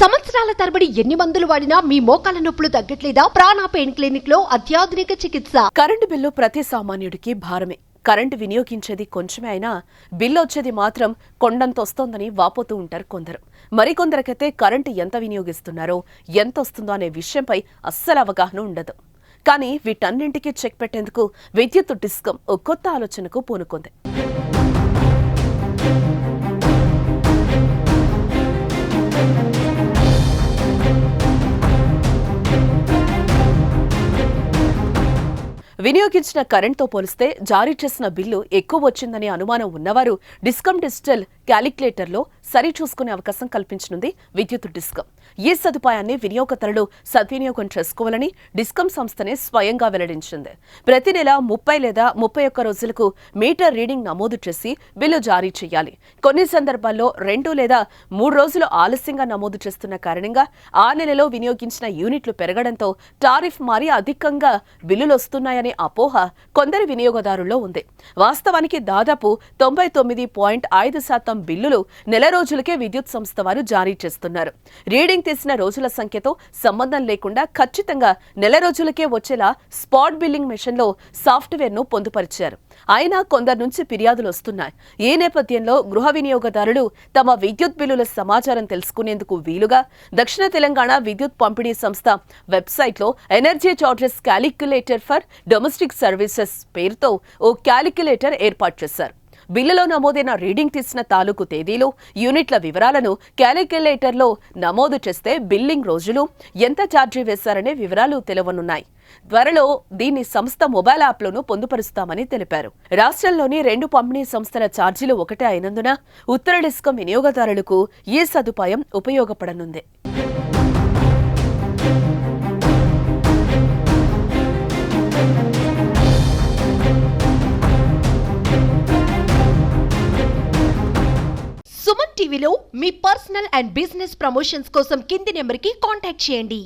సంవత్సరాల తరబడి ఎన్ని మందులు వాడినా మీ మోకాల నొప్పులు తగ్గట్లేదా? ప్రాణ పెయిన్ క్లినిక్లో అత్యాధునిక చికిత్స. కరెంటు బిల్లు ప్రతి సామాన్యుడికి భారమే. కరెంటు వినియోగించేది కొంచెమే అయినా బిల్లు వచ్చేది మాత్రం కొండంత వస్తోందని వాపోతూ ఉంటారు కొందరు. మరికొందరికైతే కరెంటు ఎంత వినియోగిస్తున్నారో ఎంత వస్తుందో అనే విషయంపై అస్సలు అవగాహన ఉండదు. కానీ వీటన్నింటికీ చెక్ పెట్టేందుకు విద్యుత్ డిస్కం ఓ కొత్త ఆలోచనకు పూనుకుంది. వినియోగించిన కరెంట్తో పోలిస్తే జారీ చేసిన బిల్లు ఎక్కువ వచ్చిందనే అనుమానం ఉన్నవారు డిస్కమ్ డిజిటల్ క్యాలిక్యులేటర్లో సరి చూసుకునే అవకాశం కల్పించనుంది విద్యుత్ డిస్కం. ఈ సదుపాయాన్ని వినియోగదారులు సద్వినియోగం చేసుకోవాలని డిస్కం సంస్థనే స్వయంగా వెల్లడించింది. ప్రతి నెల ముప్పై లేదా ముప్పై ఒక్క రోజులకు మీటర్ రీడింగ్ నమోదు చేసి బిల్లు జారీ చేయాలి. కొన్ని సందర్భాల్లో రెండు లేదా మూడు రోజులు ఆలస్యంగా నమోదు చేస్తున్న కారణంగా ఆ నెలలో వినియోగించిన యూనిట్లు పెరగడంతో టారిఫ్ మారి అధికంగా బిల్లులు వస్తున్నాయని అపోహ కొందరి వినియోగదారుల్లో ఉంది. వాస్తవానికి దాదాపు తొంభై తొమ్మిది పాయింట్ ఐదు శాతం బిల్లులు నెల రోజులకే విద్యుత్ సంస్థ వారు జారీ చేస్తున్నారు. రీడింగ్ తీసిన రోజుల సంఖ్యతో సంబంధం లేకుండా ఖచ్చితంగా నెల రోజులకే వచ్చేలా స్పాట్ బిల్లింగ్ మెషిన్లో సాఫ్ట్వేర్ను పొందుపరిచారు. అయినా కొందరి నుంచి ఫిర్యాదులు వస్తున్నాయి. ఈ నేపథ్యంలో గృహ వినియోగదారులు తమ విద్యుత్ బిల్లుల సమాచారం తెలుసుకునేందుకు వీలుగా దక్షిణ తెలంగాణ విద్యుత్ పంపిణీ సంస్థ వెబ్సైట్లో energy charges calculator for domestic services పేరుతో ఓ క్యాలిక్యులేటర్ ఏర్పాటు చేశారు. బిల్లులో నమోదైన రీడింగ్ తీసిన తాలూకు తేదీలు యూనిట్ల వివరాలను క్యాలిక్యులేటర్లో నమోదు చేస్తే బిల్లింగ్ రోజులు ఎంత ఛార్జీ వేశారనే వివరాలు తెలవనున్నాయి. త్వరలో దీన్ని సంస్థ మొబైల్ యాప్లోనూ పొందుపరుస్తామని తెలిపారు. రాష్ట్రంలోని రెండు పంపిణీ సంస్థల ఛార్జీలు ఒకటే అయినందున ఉత్తర డిస్కం వినియోగదారులకు ఈ సదుపాయం ఉపయోగపడనుంది. సుమన్ టీవీలో మీ పర్సనల్ అండ్ బిజినెస్ ప్రమోషన్స్ కోసం కింది నెంబర్కి కాంటాక్ట్ చేయండి.